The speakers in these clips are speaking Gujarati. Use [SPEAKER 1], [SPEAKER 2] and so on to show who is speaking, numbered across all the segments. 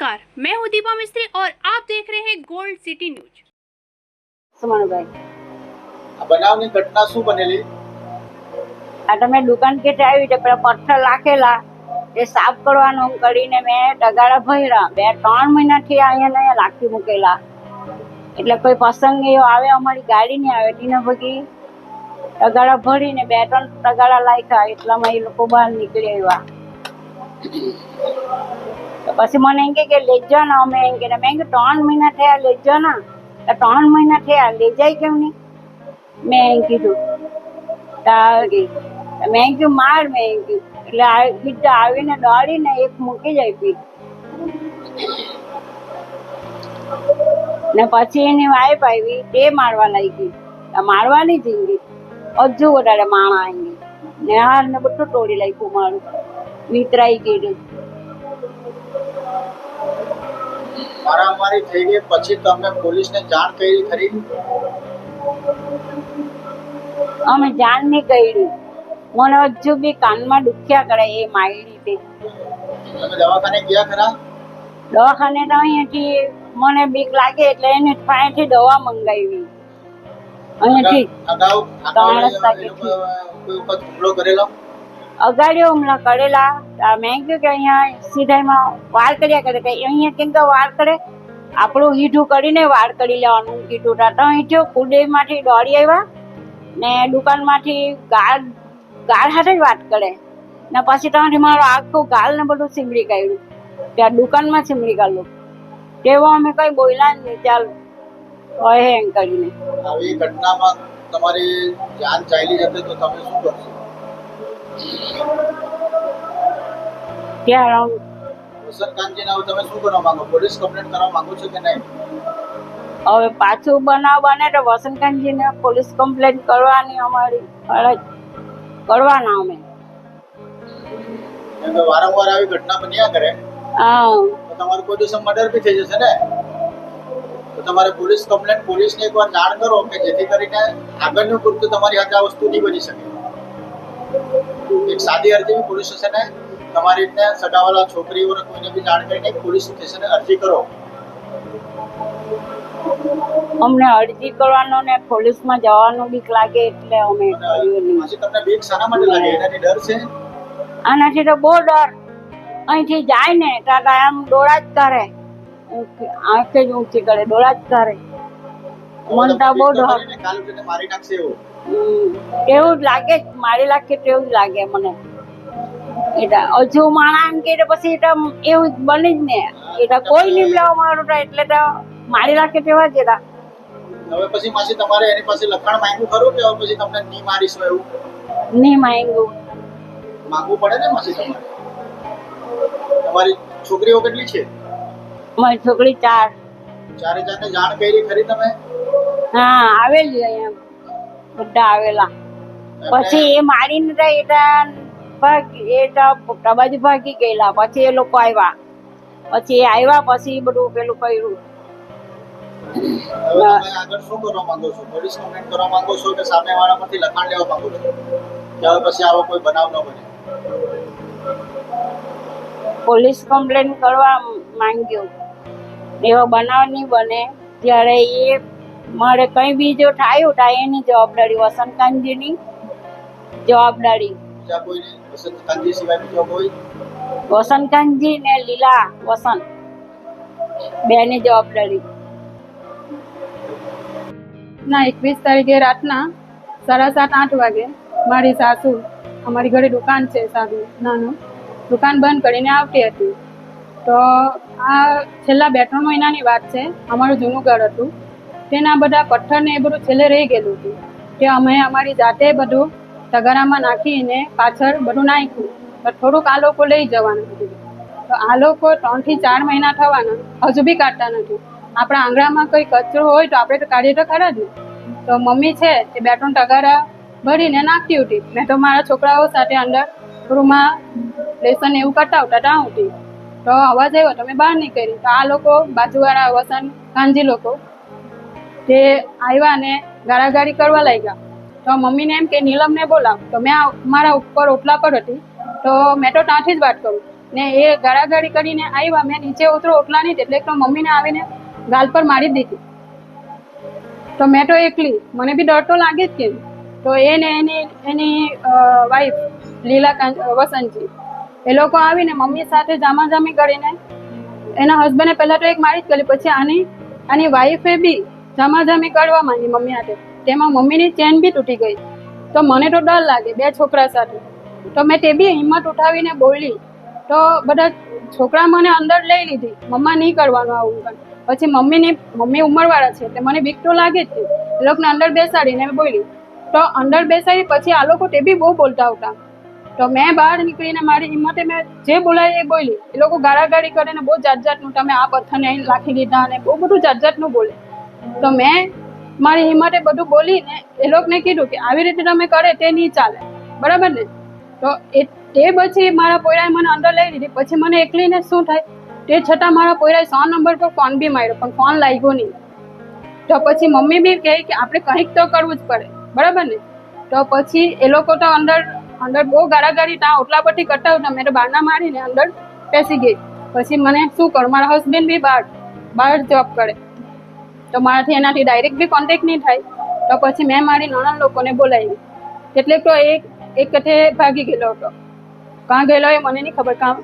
[SPEAKER 1] नमस्कार मैं हूं दीपा मिस्त्री और आप देख रहे हैं गोल्ड सिटी न्यूज
[SPEAKER 2] સુમનભાઈ
[SPEAKER 3] આ બનાવની ઘટના શું બનેલી
[SPEAKER 2] આ તમે દુકાન કેટે આવી તો પેલા પથ્થર લાખેલા એ સાફ કરવાનું કરીને મેં ટગાડા ભર્યા બે ત્રણ મહિનાથી અહીંયા ને અહીંયા લાખી મૂકેલા એટલે કોઈ પ્રસંગ એવો આવે અમારી ગાડી નહીં આવે તેના ભગી ટગાડા ભરીને બે ત્રણ ટગાડા લાખ્યા એટલામાં એ લોકો બહાર નીકળી આવ્યા તો પછી મને એમ કે જાઓ ને અમે એમ કે મેં કે ત્રણ મહિના થયા, લઈ જાઓ ને તો ત્રણ મહિના થયા, લઈ જાય કેમ નહીં? મેં એમ કીધું. મેં કીધું, માર, મેં એમ કીધું. એટલે બીજા આવીને દોડીને એક મૂકી જાય પી ને પછી એની વાઈફ આવી, તે મારવા લાગી. મારવાની જિંદગી હજુ વધારે માણા આવી ને હાર ને બધું તોડી લાગ્યું મારું. વિતરાઈ ગયું
[SPEAKER 3] મારામારી થઈ ગઈ પછી તમે પોલીસને જાણ કરી ખરી?
[SPEAKER 2] અમે જાણ નહીં કરી. મને હજુ બી કાનમાં દુખ્યા કરે એ માયડી તે
[SPEAKER 3] તમે દવાખાને ગયા ખરા?
[SPEAKER 2] દવાખાને તો અહીંયાથી મને બીક લાગે એટલે એને પાસેથી દવા મંગાવી. અહીંયાથી ત્રણ
[SPEAKER 3] હુમલો કરેલો?
[SPEAKER 2] અગાડી હુમલા કરેલા મેં કહ્યું કે અહીંયા સીધામાં વાર કર્યા કરે, કે અહીંયા કેમ કે વાર કરે? આપણું હીઠું કરીને વાર કરી લેવાનું કીધું તા હીઠ્યો કુડેમાંથી દોડી આવ્યા ને દુકાનમાંથી ગાળ ગાળ હાથે જ વાત કરે. ને પછી ત્યાંથી મારો આખું ગાલ ને બધું સીમડી કાઢ્યું. ત્યાં દુકાનમાં સીમડી કાઢ્યું તેવો અમે કઈ બોલ્યા નહીં. ચાલ, હોય એમ કરીને.
[SPEAKER 3] આવી ઘટનામાં તમારી જાન ચાલી જશે તો તમે શું કરશો?
[SPEAKER 2] ત્યાં
[SPEAKER 3] આવું? તમે શું કરવા માંગો? પોલીસ કમ્પ્લેન કરવા માંગો છો કે નહીં?
[SPEAKER 2] હવે પાછું બનાવ બને તો વસંતકાંતજીને પોલીસ કમ્પ્લેન કરવાની અમારી ફરજ. કરવાના અમે.
[SPEAKER 3] વારંવાર આવી ઘટના બન્યા કરે.
[SPEAKER 2] હા.
[SPEAKER 3] તો તમારું કોઈ દિવસ મર્ડર બી થઈ જશે ને? તો તમારે પોલીસ કમ્પ્લેન પોલીસને એકવાર જાણ કરો કે જેથી કરીને આગળનું કૃત્ય તમારી હાથે આ વસ્તુ નહીં બની શકે. એક સાદી અરજી પોલીસ સ્ટેશને તમારી રીતને સગાવાલા છોકરીઓને કોઈને બી જાણ કરીને પોલીસ સ્ટેશને અરજી કરો.
[SPEAKER 2] અમને અરજી કરવાનો ને પોલીસમાં જવાનો બીક લાગે એટલે અમે
[SPEAKER 3] તમને બીક શાના માટે લાગે? એનાથી ડર છે?
[SPEAKER 2] આનાથી તો બહુ ડર. અહીંથી જાય ને તાતા આમ ડોળા જ કરે. આંખે જ ઊંચી કરે ડોળા જ કરે. મન તો બહુ ડર.
[SPEAKER 3] કાલ મારી નાખશે એવું.
[SPEAKER 2] એવું લાગે મારી લાગે તેવું લાગે મને. એટલે હજુ માણા એમ કે પછી એવું બને જ ને. એટલે કોઈ નહીં લેવા મારું એટલે તો મારી લાગે તેવા જ હતા
[SPEAKER 3] હવે પછી માસી તમારે એની પાસે લખાણ માંગ્યું ખરું કે પછી તમને નહીં મારીશ એવું?
[SPEAKER 2] નહીં માંગ્યું.
[SPEAKER 3] માંગવું પડે ને માસી તમારે? તમારી છોકરીઓ કેટલી છે?
[SPEAKER 2] મારી છોકરી ચાર.
[SPEAKER 3] ચારે ચારને જાણ કરી ખરી તમે?
[SPEAKER 2] હા આવેલી અહીંયા. બધા આવેલા. પછી એ મારીને તો એ બાજુ ભાગી ગયેલા. પછી એ લોકો આવ્યા પછી એ આવ્યા પછી બધું પેલું કર્યું.
[SPEAKER 3] પોલીસ કમ્પ્લેન કરવા
[SPEAKER 2] માંગ્યું. એવો બનાવ નહીં બને. ત્યારે એ મારે કઈ બી જો થાય થાય એની જવાબદારી વસંતકાંતજીની જવાબદારી.
[SPEAKER 3] બીજા કોઈને વસંત કાંજી સિવાય બીજો કોઈ?
[SPEAKER 2] વસંતકાંતજી ને લીલા વસંત બેની જવાબદારી.
[SPEAKER 4] ના એકવીસ તારીખે રાતના સાડા સાત આઠ વાગે મારી સાસુ અમારી ઘરે દુકાન છે સાદું નાનું દુકાન બંધ કરીને આવતી હતી. તો આ છેલ્લા બે ત્રણ મહિનાની વાત છે અમારું જૂનું ઘર હતું. તેના બધા પથ્થર ને એ બધું છેલ્લે રહી ગયેલું હતું. તે અમે અમારી જાતે બધું તગારામાં નાખીને પાછળ બધું નાખ્યું. તો થોડુંક આ લોકો લઈ જવાનું તો આ લોકો ત્રણથી ચાર મહિના થવાના. હજુ બી કાઢતા નથી. આપણા આંગણામાં કંઈ કચરો હોય તો આપણે તો કાઢીએ તો ખરા જ. તો મમ્મી છે તે બે ત્રણ તગારા ભરીને નાખતી હતી. મેં તો મારા છોકરાઓ સાથે અંદર રૂમમાં લેસન એવું કટાવતા ત્યાં હતી તો અવાજ આવ્યો તો મેં બહાર નીકળી. તો આ લોકો બાજુવાળા વસન કાંજી લોકો તે આવ્યા ને ગાળાગાળી કરવા લાગ્યા. તો મમ્મીને એમ કે, નીલમને બોલાવ. તો મેં મારા ઉપર ઉપલા પર હતી. તો મેં તો ત્યાંથી જ વાત કરું. ને એ ગાળાગાળી કરીને આવ્યા મેં નીચે ઉતરો ઓટલા નહીં એટલે તો મમ્મીને આવીને ગાલ પર મારી દીધી. તો મેં તો એકલી. મને બી ડર તો લાગે જ કે તો એને, એની એની વાઈફ લીલા વસંતજી, એ લોકો આવીને મમ્મી સાથે જામાજામી કરીને એના હસબન્ડે પહેલા તો એક મારી જ કરી પછી આની આની વાઈફે બી જામાજામી કરવા માંડી મમ્મી હાથે. તેમાં મમ્મીની ચેન બી તૂટી ગઈ. તો મને તો ડર લાગે બે છોકરા સાથે. તો મેં તે બી હિંમત ઉઠાવીને બોલી, તો બધા છોકરા મને અંદર લઈ લીધી. મમ્મા નહીં કરવાનું આવું પણ પછી મમ્મીની, મમ્મી ઉંમરવાળા છે તે મને બીક તો લાગે જ તે એ લોકોને અંદર બેસાડીને બોલી, તો અંદર બેસાડી પછી આ લોકો તે બી બહુ બોલતા હતા તો મેં બહાર નીકળીને મારી હિંમતે મેં જે બોલાય એ બોલી. એ લોકો ગાળાગાળી કરીને બહુ જાત જાતનું તમે આ પથ્થરને અહીં લાખી દીધા અને બહુ બધું જાત જાતનું બોલે. તો મેં મારી હિંમતે બધું બોલીને એ લોકોને કીધું કે આવી રીતે તમે કરે તે નહીં ચાલે. બરાબર ને? તો એ તે પછી મારા પોયરાએ મને અંદર લઈ લીધી. પછી મને એકલીને શું થાય? તે છતાં મારા પોયરાએ સો નંબર પર ફોન બી માર્યો, પણ ફોન લાગ્યો નહીં. તો પછી મમ્મી બી કહે કે આપણે કંઈક તો કરવું જ પડે. બરાબર ને? તો પછી એ લોકો તો અંદર અંદર બહુ ગાળાગાળી ત્યાં ઓટલા પરથી કરતા હતા. મેં તો બારના મારીને અંદર બેસી ગઈ. પછી મને શું કરું? મારા હસબન્ડ બી બહાર બહાર જોબ કરે. તો મારાથી એનાથી ડાયરેક્ટ બી કોન્ટેક્ટ નહીં થાય. તો પછી મેં મારી નણંદ લોકોને બોલાવી. કેટલેક તો એક એક કથે ભાગી ગયેલો હતો. કાં ગયેલો એ મને નહીં ખબર કાં.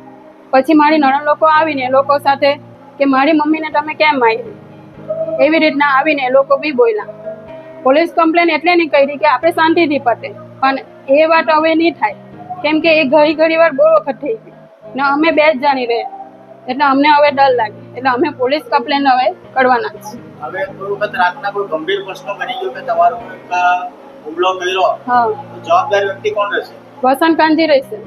[SPEAKER 4] પછી મારી નણંદ લોકો આવીને લોકો સાથે કે મારી મમ્મીને તમે કેમ મારી એવી રીતના આવીને લોકો બી બોલ્યા. પોલીસ કમ્પ્લેન એટલે નહીં કરી કે આપણે શાંતિથી પતે. પણ એ વાત હવે નહીં થાય. કેમ કે એ ઘડી ઘડી વાર બહુ વખત થઈ ગઈ. ને અમે બે જ જાણી રહ્યા. એટલે અમને હવે ડર લાગે. એટલે અમે પોલીસ કમ્પ્લેન હવે કરવાના છે.
[SPEAKER 3] હવે કોઈ વખત રાતના કોઈ ગંભીર પ્રશ્નો બની ગયો કે તમારો હુમલો કર્યો
[SPEAKER 4] હા.
[SPEAKER 3] જવાબદાર વ્યક્તિ કોણ રહેશે?
[SPEAKER 4] વસંતકાંતજી રહેશે.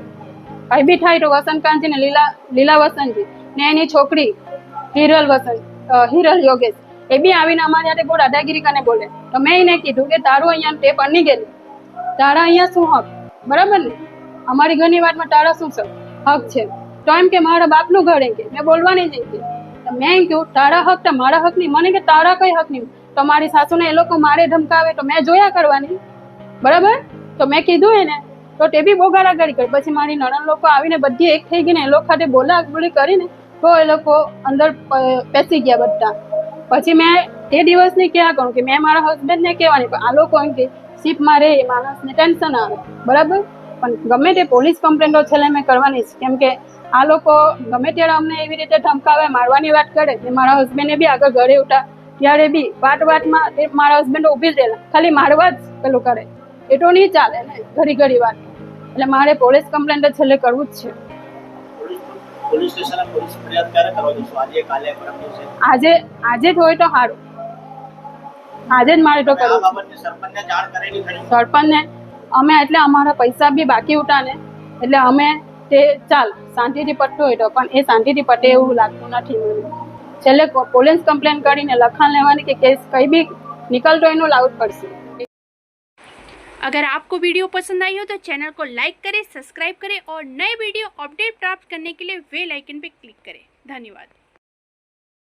[SPEAKER 4] કઈ બી થાય તો વસંતકાંતજી ને લીલા લીલા વસંતજી ને એની છોકરી હિરલ વસંત હિરલ યોગેશ. એ બી આવીને અમારી હાથે બહુ દાદાગીરી કને બોલે. તો મેં એને કીધું કે તારું અહીંયા ટેપ અની ગયેલું તારા અહીંયા શું હક? બરાબર ને? અમારી ઘરની વાતમાં તારા શું હક છે. તો એમ કે મારા બાપનું ઘર એમ કે. મેં બોલવાની જ એમ કે મેં એમ કહ્યું તારા હક તો મારા હક નહીં? મને કે તારા કઈ હક નહીં? તો મારી સાસુને એ લોકો મારે ધમકાવે તો મેં જોયા કરવાની. બરાબર? તો મેં કીધું એને, તો તે બી બહુ ગાળાગાળી કરી. પછી મારી નણંદ લોકો આવીને બધી એક થઈ ગઈને એ લોકો ખાતે બોલા બોલી કરીને તો એ લોકો અંદર પેસી ગયા બધા. પછી મેં તે દિવસની ક્યાં કરું કે મેં મારા હસબન્ડને કહેવાની, પણ આ લોકો એમ કે શીપમાં રહે માણસને ટેન્શન આવે. બરાબર? પણ ગમે તે પોલીસ કમ્પ્લેન્ટો છેલ્લે મેં કરવાની છે. કેમ કે આ લોકો ગમે ત્યારે અમને એવી રીતે ધમકાવે મારવાની વાત કરે કે મારા હસબન્ડને બી આગળ ઘરે ઉઠા ત્યારે બી વાત વાતમાં એ મારા હસબન્ડ ઊભી જ રહેલા. ખાલી મારવા જ પેલું કરે. એટલું નહીં ચાલે ને ઘડી ઘડી વાત. એટલે મારે પોલીસ કમ્પ્લેન તો છેલ્લે કરવું જ છે.
[SPEAKER 3] આજે
[SPEAKER 4] આજે જ હોય તો સારું આજે જ મારે તો કરવું
[SPEAKER 3] સરપંચને જાણ કરેલી ખરી
[SPEAKER 4] સરપંચને અમે એટલે અમારા પૈસા બી બાકી ઉઠા ને એટલે અમે તે ચાલ શાંતિથી પટતું હોય તો પણ એ શાંતિથી પટે એવું લાગતું નથી મને છેલ્લે કો- પોલીસ કમ્પ્લેન કરીને લખાણ લેવાની કે કેસ કઈ બી નિકલતો એનું લાવવું જ પડશે
[SPEAKER 1] अगर आपको वीडियो पसंद आई हो तो चैनल को लाइक करें सब्सक्राइब करें और नए वीडियो अपडेट प्राप्त करने के लिए बेल आइकन पर क्लिक करें धन्यवाद